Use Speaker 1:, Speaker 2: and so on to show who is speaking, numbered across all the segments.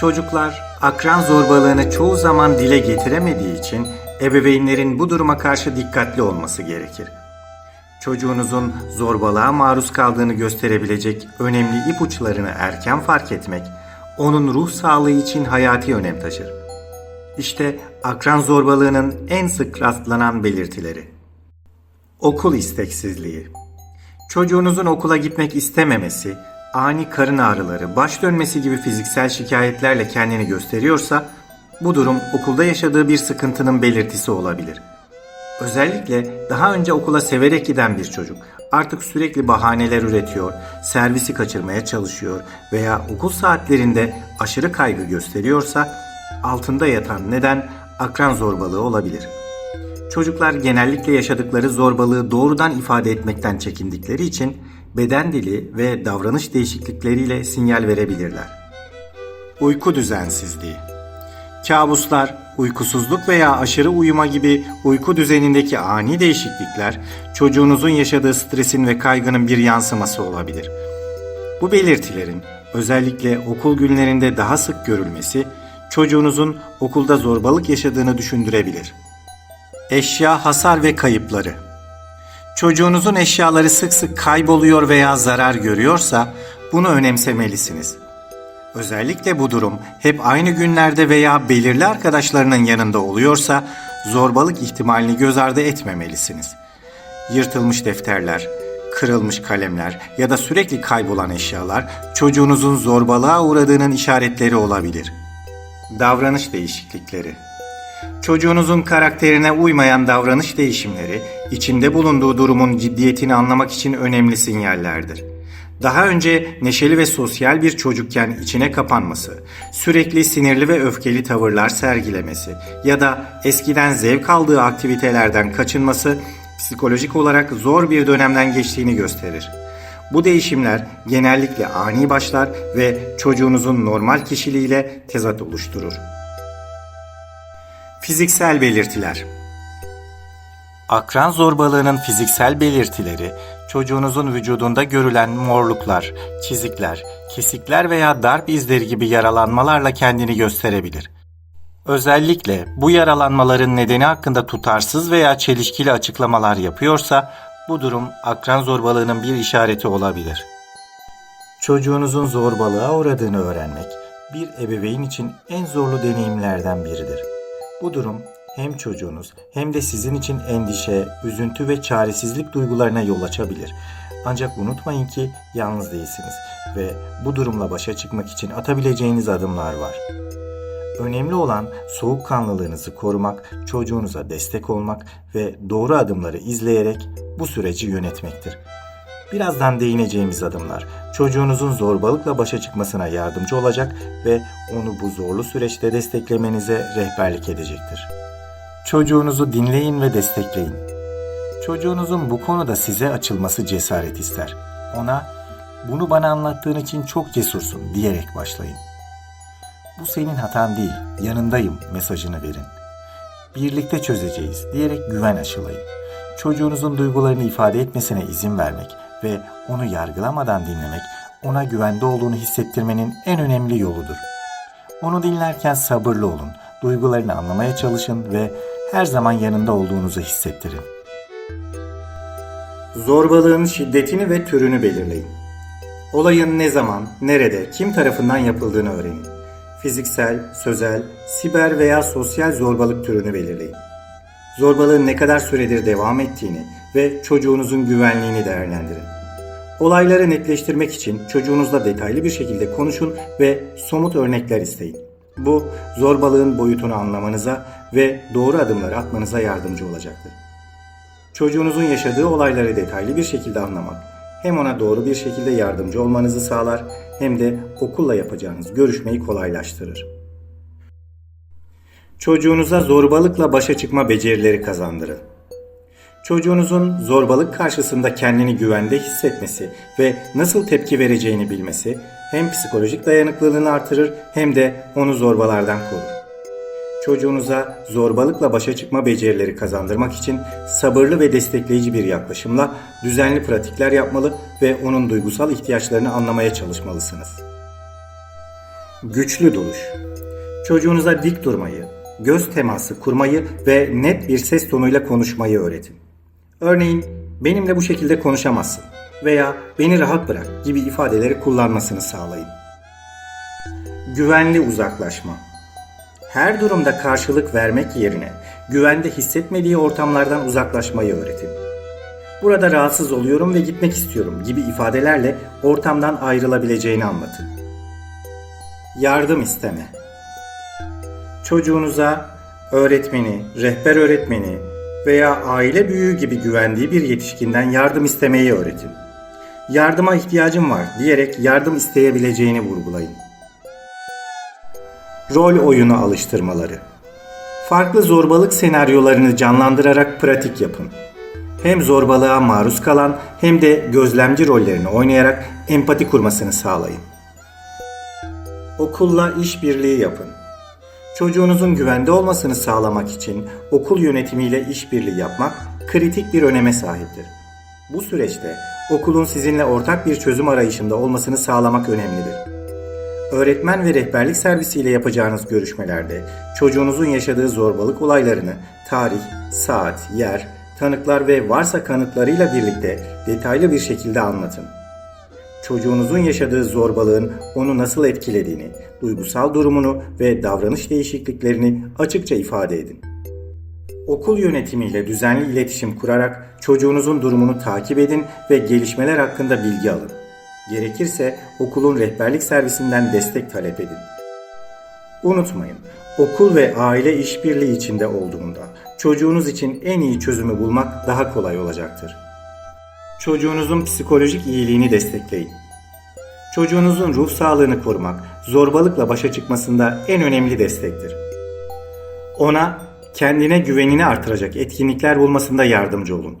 Speaker 1: Çocuklar akran zorbalığını çoğu zaman dile getiremediği için ebeveynlerin bu duruma karşı dikkatli olması gerekir. Çocuğunuzun zorbalığa maruz kaldığını gösterebilecek önemli ipuçlarını erken fark etmek, onun ruh sağlığı için hayati önem taşır. İşte akran zorbalığının en sık rastlanan belirtileri. Okul isteksizliği. Çocuğunuzun okula gitmek istememesi, ani karın ağrıları, baş dönmesi gibi fiziksel şikayetlerle kendini gösteriyorsa, bu durum okulda yaşadığı bir sıkıntının belirtisi olabilir. Özellikle daha önce okula severek giden bir çocuk artık sürekli bahaneler üretiyor, servisi kaçırmaya çalışıyor veya okul saatlerinde aşırı kaygı gösteriyorsa altında yatan neden akran zorbalığı olabilir. Çocuklar genellikle yaşadıkları zorbalığı doğrudan ifade etmekten çekindikleri için beden dili ve davranış değişiklikleriyle sinyal verebilirler. Uyku düzensizliği Kabuslar, uykusuzluk veya aşırı uyuma gibi uyku düzenindeki ani değişiklikler çocuğunuzun yaşadığı stresin ve kaygının bir yansıması olabilir. Bu belirtilerin özellikle okul günlerinde daha sık görülmesi çocuğunuzun okulda zorbalık yaşadığını düşündürebilir. Eşya hasar ve kayıpları Çocuğunuzun eşyaları sık sık kayboluyor veya zarar görüyorsa bunu önemsemelisiniz. Özellikle bu durum hep aynı günlerde veya belirli arkadaşlarının yanında oluyorsa zorbalık ihtimalini göz ardı etmemelisiniz. Yırtılmış defterler, kırılmış kalemler ya da sürekli kaybolan eşyalar çocuğunuzun zorbalığa uğradığının işaretleri olabilir. Davranış değişiklikleri Çocuğunuzun karakterine uymayan davranış değişimleri, içinde bulunduğu durumun ciddiyetini anlamak için önemli sinyallerdir. Daha önce neşeli ve sosyal bir çocukken içine kapanması, sürekli sinirli ve öfkeli tavırlar sergilemesi ya da eskiden zevk aldığı aktivitelerden kaçınması psikolojik olarak zor bir dönemden geçtiğini gösterir. Bu değişimler genellikle ani başlar ve çocuğunuzun normal kişiliğiyle tezat oluşturur. Fiziksel belirtiler Akran zorbalığının fiziksel belirtileri, çocuğunuzun vücudunda görülen morluklar, çizikler, kesikler veya darp izleri gibi yaralanmalarla kendini gösterebilir. Özellikle bu yaralanmaların nedeni hakkında tutarsız veya çelişkili açıklamalar yapıyorsa, bu durum akran zorbalığının bir işareti olabilir. Çocuğunuzun zorbalığa uğradığını öğrenmek, bir ebeveyn için en zorlu deneyimlerden biridir. Bu durum hem çocuğunuz hem de sizin için endişe, üzüntü ve çaresizlik duygularına yol açabilir. Ancak unutmayın ki yalnız değilsiniz ve bu durumla başa çıkmak için atabileceğiniz adımlar var. Önemli olan soğukkanlılığınızı korumak, çocuğunuza destek olmak ve doğru adımları izleyerek bu süreci yönetmektir. Birazdan değineceğimiz adımlar çocuğunuzun zorbalıkla başa çıkmasına yardımcı olacak ve onu bu zorlu süreçte desteklemenize rehberlik edecektir. Çocuğunuzu dinleyin ve destekleyin. Çocuğunuzun bu konuda size açılması cesaret ister. Ona bunu bana anlattığın için çok cesursun diyerek başlayın. Bu senin hatan değil, yanındayım mesajını verin. Birlikte çözeceğiz diyerek güven aşılayın. Çocuğunuzun duygularını ifade etmesine izin vermek ve onu yargılamadan dinlemek ona güvende olduğunu hissettirmenin en önemli yoludur. Onu dinlerken sabırlı olun, duygularını anlamaya çalışın ve her zaman yanında olduğunuzu hissettirin. Zorbalığın şiddetini ve türünü belirleyin. Olayın ne zaman, nerede, kim tarafından yapıldığını öğrenin. Fiziksel, sözel, siber veya sosyal zorbalık türünü belirleyin. Zorbalığın ne kadar süredir devam ettiğini ve çocuğunuzun güvenliğini değerlendirin. Olayları netleştirmek için çocuğunuzla detaylı bir şekilde konuşun ve somut örnekler isteyin. Bu zorbalığın boyutunu anlamanıza ve doğru adımları atmanıza yardımcı olacaktır. Çocuğunuzun yaşadığı olayları detaylı bir şekilde anlamak hem ona doğru bir şekilde yardımcı olmanızı sağlar hem de okulla yapacağınız görüşmeyi kolaylaştırır. Çocuğunuza zorbalıkla başa çıkma becerileri kazandırın. Çocuğunuzun zorbalık karşısında kendini güvende hissetmesi ve nasıl tepki vereceğini bilmesi hem psikolojik dayanıklılığını artırır hem de onu zorbalardan korur. Çocuğunuza zorbalıkla başa çıkma becerileri kazandırmak için sabırlı ve destekleyici bir yaklaşımla düzenli pratikler yapmalı ve onun duygusal ihtiyaçlarını anlamaya çalışmalısınız. Güçlü duruş. Çocuğunuza dik durmayı, göz teması kurmayı ve net bir ses tonuyla konuşmayı öğretin. Örneğin benimle bu şekilde konuşamazsın veya beni rahat bırak gibi ifadeleri kullanmasını sağlayın. Güvenli uzaklaşma. Her durumda karşılık vermek yerine güvende hissetmediği ortamlardan uzaklaşmayı öğretin. Burada rahatsız oluyorum ve gitmek istiyorum gibi ifadelerle ortamdan ayrılabileceğini anlatın. Yardım isteme. Çocuğunuza öğretmeni, rehber öğretmeni veya aile büyüğü gibi güvendiği bir yetişkinden yardım istemeyi öğretin. Yardıma ihtiyacım var diyerek yardım isteyebileceğini vurgulayın. Rol oyunu alıştırmaları. Farklı zorbalık senaryolarını canlandırarak pratik yapın. Hem zorbalığa maruz kalan hem de gözlemci rollerini oynayarak empati kurmasını sağlayın. Okulla işbirliği yapın. Çocuğunuzun güvende olmasını sağlamak için okul yönetimiyle işbirliği yapmak kritik bir öneme sahiptir. Bu süreçte okulun sizinle ortak bir çözüm arayışında olmasını sağlamak önemlidir. Öğretmen ve rehberlik servisiyle yapacağınız görüşmelerde çocuğunuzun yaşadığı zorbalık olaylarını tarih, saat, yer, tanıklar ve varsa kanıtlarıyla birlikte detaylı bir şekilde anlatın. Çocuğunuzun yaşadığı zorbalığın onu nasıl etkilediğini, duygusal durumunu ve davranış değişikliklerini açıkça ifade edin. Okul yönetimiyle düzenli iletişim kurarak çocuğunuzun durumunu takip edin ve gelişmeler hakkında bilgi alın. Gerekirse okulun rehberlik servisinden destek talep edin. Unutmayın, okul ve aile işbirliği içinde olduğunda çocuğunuz için en iyi çözümü bulmak daha kolay olacaktır. Çocuğunuzun psikolojik iyiliğini destekleyin. Çocuğunuzun ruh sağlığını korumak, zorbalıkla başa çıkmasında en önemli destektir. Ona kendine güvenini artıracak etkinlikler bulmasında yardımcı olun.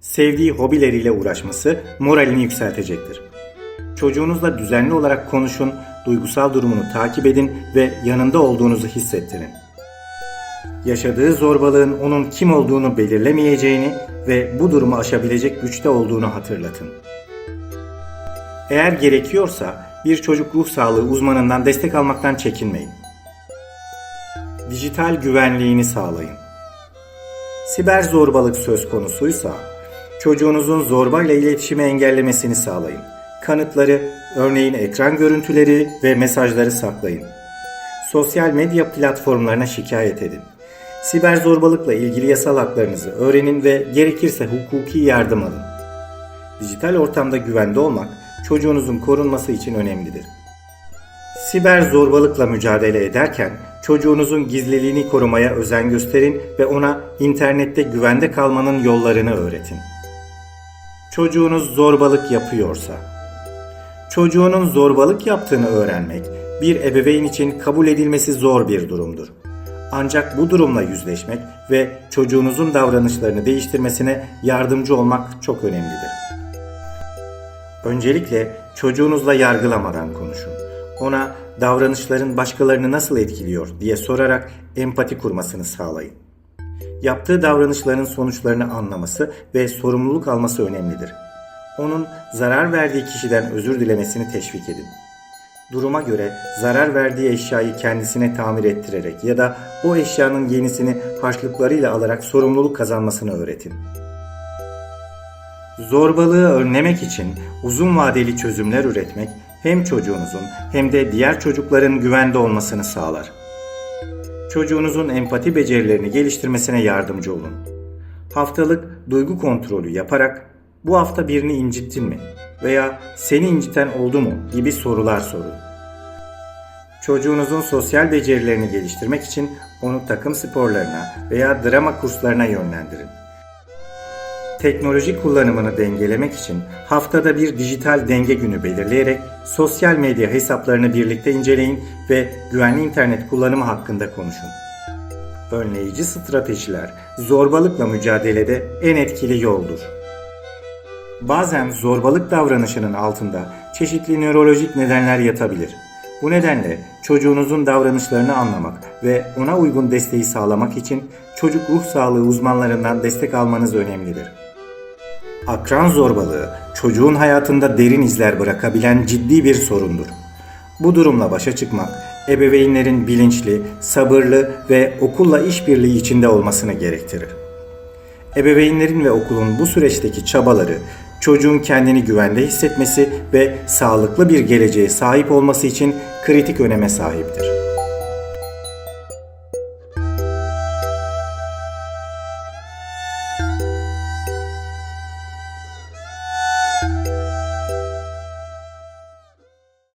Speaker 1: Sevdiği hobileriyle uğraşması moralini yükseltecektir. Çocuğunuzla düzenli olarak konuşun, duygusal durumunu takip edin ve yanında olduğunuzu hissettirin. Yaşadığı zorbalığın onun kim olduğunu belirlemeyeceğini ve bu durumu aşabilecek güçte olduğunu hatırlatın. Eğer gerekiyorsa bir çocuk ruh sağlığı uzmanından destek almaktan çekinmeyin. Dijital güvenliğini sağlayın. Siber zorbalık söz konusuysa çocuğunuzun zorbayla iletişimi engellemesini sağlayın. Kanıtları, örneğin ekran görüntüleri ve mesajları saklayın. Sosyal medya platformlarına şikayet edin. Siber zorbalıkla ilgili yasal haklarınızı öğrenin ve gerekirse hukuki yardım alın. Dijital ortamda güvende olmak çocuğunuzun korunması için önemlidir. Siber zorbalıkla mücadele ederken çocuğunuzun gizliliğini korumaya özen gösterin ve ona internette güvende kalmanın yollarını öğretin. Çocuğunuz zorbalık yapıyorsa Çocuğunun zorbalık yaptığını öğrenmek bir ebeveyn için kabul edilmesi zor bir durumdur. Ancak bu durumla yüzleşmek ve çocuğunuzun davranışlarını değiştirmesine yardımcı olmak çok önemlidir. Öncelikle çocuğunuzla yargılamadan konuşun. Ona davranışların başkalarını nasıl etkiliyor diye sorarak empati kurmasını sağlayın. Yaptığı davranışların sonuçlarını anlaması ve sorumluluk alması önemlidir. Onun zarar verdiği kişiden özür dilemesini teşvik edin. Duruma göre zarar verdiği eşyayı kendisine tamir ettirerek ya da o eşyanın yenisini harçlıklarıyla alarak sorumluluk kazanmasını öğretin. Zorbalığı önlemek için uzun vadeli çözümler üretmek hem çocuğunuzun hem de diğer çocukların güvende olmasını sağlar. Çocuğunuzun empati becerilerini geliştirmesine yardımcı olun. Haftalık duygu kontrolü yaparak bu hafta birini incittin mi veya seni inciten oldu mu gibi sorular sorun. Çocuğunuzun sosyal becerilerini geliştirmek için onu takım sporlarına veya drama kurslarına yönlendirin. Teknoloji kullanımını dengelemek için haftada bir dijital denge günü belirleyerek sosyal medya hesaplarını birlikte inceleyin ve güvenli internet kullanımı hakkında konuşun. Önleyici stratejiler zorbalıkla mücadelede en etkili yoldur. Bazen zorbalık davranışının altında çeşitli nörolojik nedenler yatabilir. Bu nedenle çocuğunuzun davranışlarını anlamak ve ona uygun desteği sağlamak için çocuk ruh sağlığı uzmanlarından destek almanız önemlidir. Akran zorbalığı çocuğun hayatında derin izler bırakabilen ciddi bir sorundur. Bu durumla başa çıkmak, ebeveynlerin bilinçli, sabırlı ve okulla işbirliği içinde olmasını gerektirir. Ebeveynlerin ve okulun bu süreçteki çabaları çocuğun kendini güvende hissetmesi ve sağlıklı bir geleceğe sahip olması için kritik öneme sahiptir.